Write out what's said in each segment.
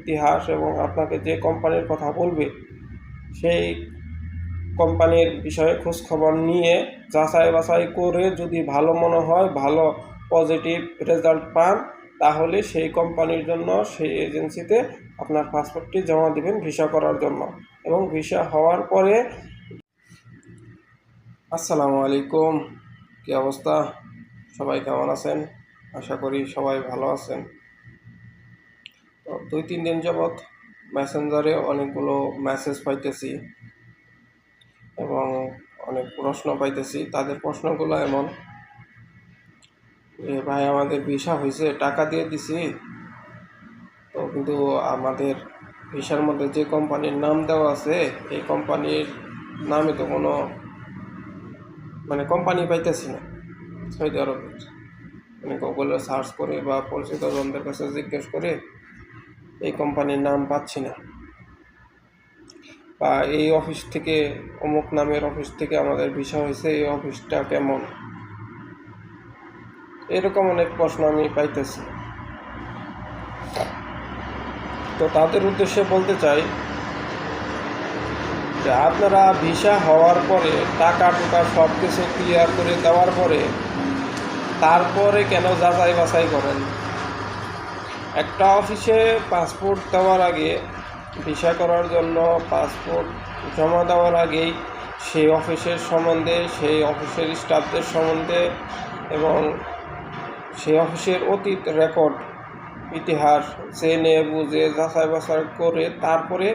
ইতিহাস এবং আপনাকে যে কোম্পানির কথা বলবে, সেই কোম্পানির বিষয়ে খোঁজখবর নিয়ে যাচাই বাছাই করে যদি ভালো মনে হয়, ভালো পজিটিভ রেজাল্ট পান, তাহলে সেই কোম্পানির জন্য সেই এজেন্সিতে আপনার পাসপোর্টটি জমা দেবেন ভিসা করার জন্য। এবং ভিসা হওয়ার পরে আসসালামু আলাইকুম, কী অবস্থা? সবাই কেমন আছেন? আশা করি সবাই ভালো আছেন। তো দুই, তিন দিন যাবৎ মেসেঞ্জারে অনেকগুলো মেসেজ পাইতেছি এবং অনেক প্রশ্ন পাইতেছি। তাদের প্রশ্নগুলো এমন যে, ভাই, আমাদের ভিসা হয়েছে টাকা দিয়ে দিছি। তো কিন্তু আমাদের ভিসার মধ্যে যে কোম্পানির নাম দেওয়া আছে, এই কোম্পানির নামে তো কোনো মানে কোম্পানি পাইতেছি না, সৌদি আরবের। মানে গুগলে সার্চ করে বা পরিচিত জনদের কাছে জিজ্ঞেস করে এই কোম্পানির নাম পাচ্ছি না। বা এই অফিস থেকে, অমুক নামের অফিস থেকে আমাদের ভিসা হয়েছে, এই অফিসটা কেমন? এরকম অনেক প্রশ্ন আমি পাইতেছি। তো তাদের উদ্দেশ্যে বলতে চাই যে আপনারা ভিসা হওয়ার পরে টাকা টুকা সব কিছু ক্লিয়ার করে দেওয়ার পরে তারপরে কেন যাচাই বাছাই করেন? একটা অফিসে পাসপোর্ট দেওয়ার আগে ভিসা করার জন্য পাসপোর্ট জমা দেওয়ার আগেই সেই অফিসের সম্বন্ধে, সেই অফিসের স্টাফদের সম্বন্ধে এবং সেই অফিসের অতীত রেকর্ড ইতিহাস জেনে বুঝে, যাচাই বাছাই করে তারপরে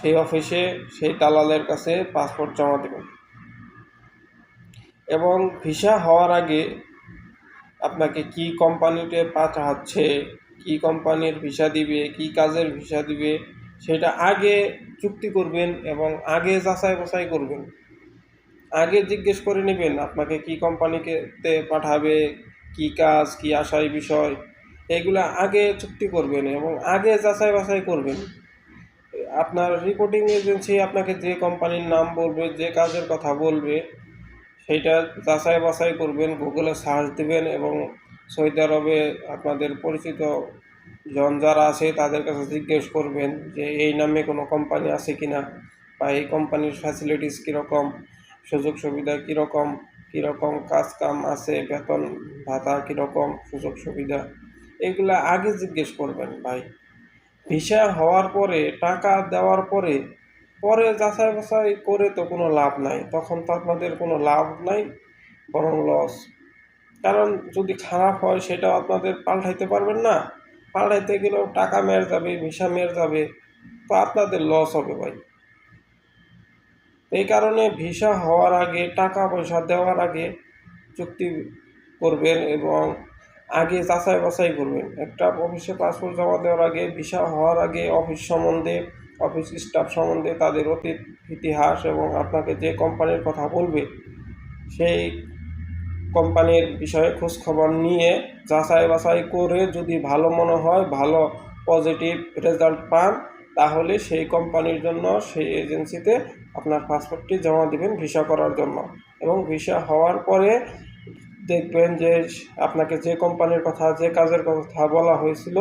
সেই অফিসে সেই দালালের কাছে পাসপোর্ট জমা দেবেন। এবং ভিসা হওয়ার আগে আপনাকে কি কোম্পানিতে পাঠাচ্ছে, কি কোম্পানির ভিসা দিবে, কি কাজের ভিসা দিবে, সেটা আগে চুক্তি করবেন এবং আগে যাচাই বাছাই করবেন। আগে জিজ্ঞেস করে নেবেন আপনাকে কি কোম্পানিকে পাঠাবে, কি কাজ, কি আশাই বিষয়, এগুলো আগে চুক্তি করবেন এবং আগে যাচাই বাছাই করবেন। আপনার রিপোর্টিং এজেন্সি আপনাকে যে কোম্পানির নাম বলবে, যে কাজের কথা বলবে সেইটা যাচাই বাছাই করবেন গুগলে সার্চ দেবেন এবং সৌদি আরবে আপনাদের পরিচিত জন যারা আছে তাদের কাছে জিজ্ঞেস করবেন যে এই নামে কোনো কোম্পানি আছে কি না বা এই কোম্পানির ফ্যাসিলিটিস কীরকম, সুযোগ সুবিধা কীরকম কীরকম কাজ কাম আছে, বেতন, ভাতা কীরকম, সুযোগ সুবিধা এগুলো আগে জিজ্ঞেস করবেন ভাই। ভিসা হওয়ার পরে, টাকা দেওয়ার পরে পরে যাচাই বাছাই করে তো কোনো লাভ নাই। তখন তো আপনাদের কোনো লাভ নাই, বরং লস কারণ যদি খারাপ হয় সেটা আপনাদের পাল্টাইতে পারবেন না। পাল্টাইতে গেলেও টাকা মেরে যাবে, ভিসা মেরে যাবে, তো আপনাদের লস হবে ভাই। এই কারণে ভিসা হওয়ার আগে টাকা পয়সা দেওয়ার আগে চুক্তি করবেন এবং আগে যাচাই বাছাই করবেন। একটা অফিসে পাসপোর্ট জমা দেওয়ার আগে, ভিসা হওয়ার আগে অফিস সম্বন্ধে অফিস স্টাফ সম্বন্ধে তাদের অতীত ইতিহাস এবং আপনাকে যে কোম্পানির কথা বলবে, সেই কোম্পানির বিষয়ে খোঁজ খবর নিয়ে যাচাই বাছাই করে যদি ভালো মনে হয়, ভালো পজিটিভ রেজাল্ট পান, তাহলে সেই কোম্পানির জন্য সেই এজেন্সিতে আপনার পাসপোর্টটি জমা দেবেন ভিসা করার জন্য। এবং ভিসা হওয়ার পরে দেখবেন যে আপনাকে যে কোম্পানির কথা, যে কাজের কথা বলা হয়েছিল,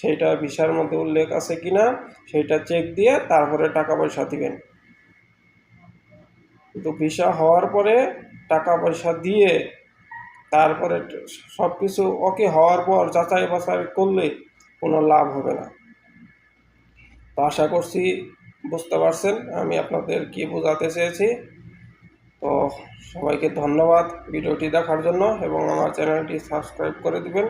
সেইটা ভিসার মধ্যে উল্লেখ আছে কি না সেইটা চেক দিয়ে তারপরে টাকা পয়সা দিবেন। কিন্তু ভিসা হওয়ার পরে টাকা পয়সা দিয়ে তারপরে সব কিছু ওকে হওয়ার পর যাচাই বাছাই করলে কোনো লাভ হবে না। তো আশা করছি বুঝতে পারছেন, আমি আপনাদের কি বোঝাতে চেয়েছি। তো সবাইকে ধন্যবাদ ভিডিওটি দেখার জন্য এবং আমার চ্যানেলটি সাবস্ক্রাইব করে দিবেন,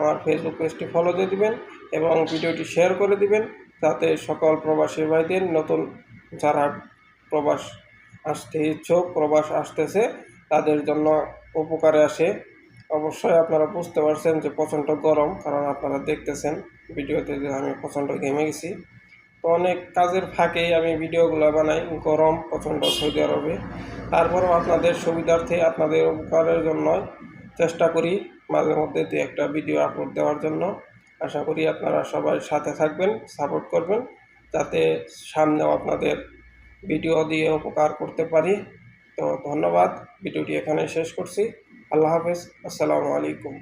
আমার ফেসবুক পেজটি ফলো দিয়ে দিবেন এবং ভিডিওটি শেয়ার করে দিবেন যাতে সকল প্রবাসী ভাইদের নতুন যারা প্রবাস আসতে ইচ্ছুক, প্রবাস আসতেছে, তাদের জন্য উপকারে আসে। অবশ্যই আপনারা বুঝতে পারছেন যে প্রচণ্ড গরম, কারণ আপনারা দেখতেছেন, ভিডিওতে যে আমি প্রচণ্ড ঘেমে গেছি। অনেক কাজের ফাঁকেই আমি ভিডিওগুলো বানাই, গরম, প্রচণ্ড সৌদি আরবে। তারপরেও আপনাদের সুবিধার্থে আপনাদের উপকারের জন্য চেষ্টা করি মাঝে মধ্যে দু একটা ভিডিও আপলোড দেওয়ার জন্য। আশা করি আপনারা সবাই সাথে থাকবেন, সাপোর্ট করবেন, যাতে সামনেও আপনাদের ভিডিও দিয়ে উপকার করতে পারি। তো ধন্যবাদ, ভিডিওটি এখানে শেষ করছি। আল্লাহ হাফেজ, আসসালামু আলাইকুম।